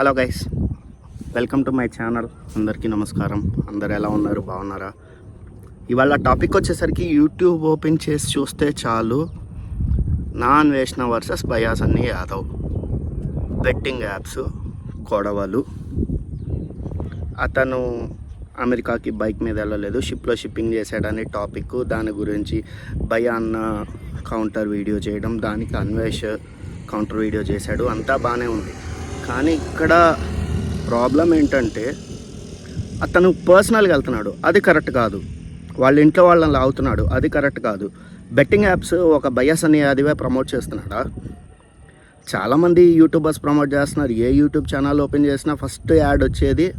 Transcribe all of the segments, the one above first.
Hello guys welcome to my channel. అందరికీ నమస్కారం. అందరు ఎలా ఉన్నారు? బాగున్నారా? ఇవాళ టాపిక్ వచ్చేసరికి యూట్యూబ్ ఓపెన్ చేసి చూస్తే చాలు. నాన్ వేష్ణ వర్సెస్ బయాస్ అన్ని యాదవ్. Betting apps కొడవలు. అతను అమెరికాకి బైక్ మీద వెళ్ళలేదు. షిప్లో షిప్పింగ్ చేశాడని టాపిక్. దాని గురించి భయ అన్న కౌంటర్ వీడియో చేయడం దానికి అన్వేష్ కౌంటర్ వీడియో చేశాడు. అంతా బాగానే ఉంది. కానీ ఇక్కడ ప్రాబ్లం ఏంటంటే అతను పర్సనల్గా వెళ్తున్నాడు. అది కరెక్ట్ కాదు. వాళ్ళ ఇంట్లో వాళ్ళని లాగుతున్నాడు. అది కరెక్ట్ కాదు. బెట్టింగ్ యాప్స్ ఒక బయస్ అనే అదివే ప్రమోట్ చేస్తున్నాడా? చాలామంది యూట్యూబర్స్ ప్రమోట్ చేస్తున్నారు. ఏ యూట్యూబ్ ఛానల్ ఓపెన్ చేసినా ఫస్ట్ యాడ్ వచ్చేది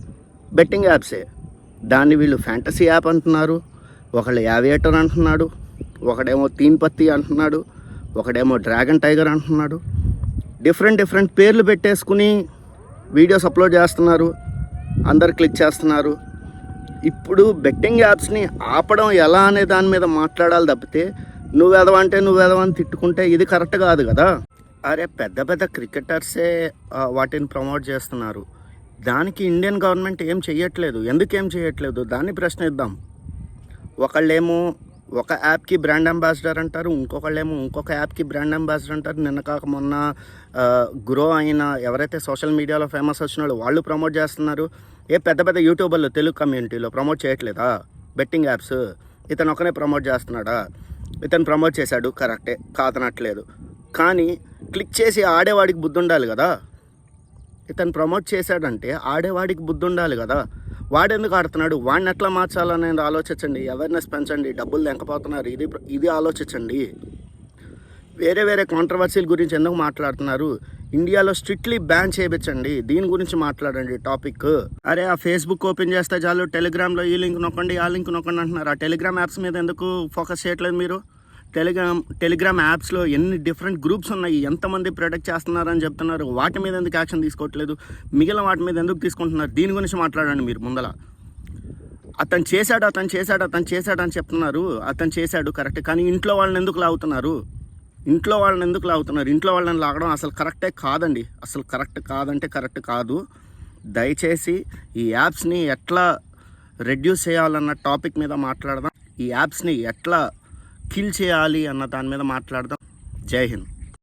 బెట్టింగ్ యాప్సే దాన్ని వీళ్ళు ఫ్యాంటసీ యాప్ అంటున్నారు. ఒకళ్ళు యావియేటర్ అంటున్నాడు. ఒకడేమో తీన్ పత్తి అంటున్నాడు. ఒకడేమో డ్రాగన్ టైగర్ అంటున్నాడు. డిఫరెంట్ డిఫరెంట్ పేర్లు పెట్టేసుకుని వీడియోస్ అప్లోడ్ చేస్తున్నారు. అందరు క్లిక్ చేస్తున్నారు. ఇప్పుడు బెట్టింగ్ యాప్స్ని ఆపడం ఎలా అనే దాని మీద మాట్లాడాలి తప్పితే నువ్వు ఎదవంటే నువ్వు ఎదవని తిట్టుకుంటే ఇది కరెక్ట్ కాదు కదా? అరే పెద్ద పెద్ద క్రికెటర్సే వాటిని ప్రమోట్ చేస్తున్నారు. దానికి ఇండియన్ గవర్నమెంట్ ఏం చేయట్లేదు ఎందుకేం చేయట్లేదు దాన్ని ప్రశ్నిద్దాం ఒకళ్ళేమో ఒక యాప్కి బ్రాండ్ అంబాసిడర్ అంటారు ఇంకొకళ్ళేమో ఇంకొక యాప్కి బ్రాండ్ అంబాసిడర్ అంటారు. నిన్న కాక మొన్న గ్రో అయిన ఎవరైతే సోషల్ మీడియాలో ఫేమస్ వచ్చిన వాళ్ళు వాళ్ళు ప్రమోట్ చేస్తున్నారు. ఏ పెద్ద పెద్ద యూట్యూబర్లు తెలుగు కమ్యూనిటీలో ప్రమోట్ చేయట్లేదా? Betting apps. ఇతను ఒకనే ప్రమోట్ చేస్తున్నాడా? ఇతను ప్రమోట్ చేశాడు కరెక్టే. కాదనట్లేదు. కానీ క్లిక్ చేసి ఆడేవాడికి బుద్ధి ఉండాలి కదా. ఇతను ప్రమోట్ చేశాడంటే ఆడేవాడికి బుద్ధి ఉండాలి కదా. వాడెందుకు ఆడుతున్నాడు? వాడిని ఎట్లా మార్చాలనేది ఆలోచించండి. అవేర్నెస్ పెంచండి. డబ్బులు తెంకపోతున్నారు ఇది ఇది ఆలోచించండి. వేరే వేరే కాంట్రవర్సీల గురించి ఎందుకు మాట్లాడుతున్నారు? ఇండియాలో స్ట్రిక్ట్లీ బ్యాన్ చేయించండి దీని గురించి మాట్లాడండి టాపిక్ అరే ఆ ఫేస్బుక్ ఓపెన్ చేస్తే చాలు. టెలిగ్రామ్లో ఈ లింక్ నొక్కండి ఆ లింక్ నొక్కండి అంటున్నారు. ఆ టెలిగ్రామ్ యాప్స్ మీద ఎందుకు ఫోకస్ చేయట్లేదు మీరు? టెలిగ్రామ్ టెలిగ్రామ్ యాప్స్లో ఎన్ని డిఫరెంట్ గ్రూప్స్ ఉన్నాయి ఎంతమంది ప్రొటెక్ట్ చేస్తున్నారని చెప్తున్నారు వాటి మీద ఎందుకు యాక్షన్ తీసుకోవట్లేదు మిగిలిన వాటి మీద ఎందుకు తీసుకుంటున్నారు దీని గురించి మాట్లాడండి మీరు ముందల. అతను చేశాడు అతను చేశాడు అతను చేశాడు అని చెప్తున్నారు అతను చేశాడు కరెక్ట్ కానీ ఇంట్లో వాళ్ళని ఎందుకు లాగుతున్నారు? ఇంట్లో వాళ్ళని ఎందుకు లాగుతున్నారు? ఇంట్లో వాళ్ళని లాగడం అసలు కరెక్టే కాదండి. అసలు కరెక్ట్ కాదంటే కరెక్ట్ కాదు. దయచేసి ఈ యాప్స్ని ఎట్లా రెడ్యూస్ చేయాలన్న టాపిక్ మీద మాట్లాడదాం. ఈ యాప్స్ని ఎట్లా కిల్ చేయాలి అన్న దాని మీద మాట్లాడదాం. జై హింద్.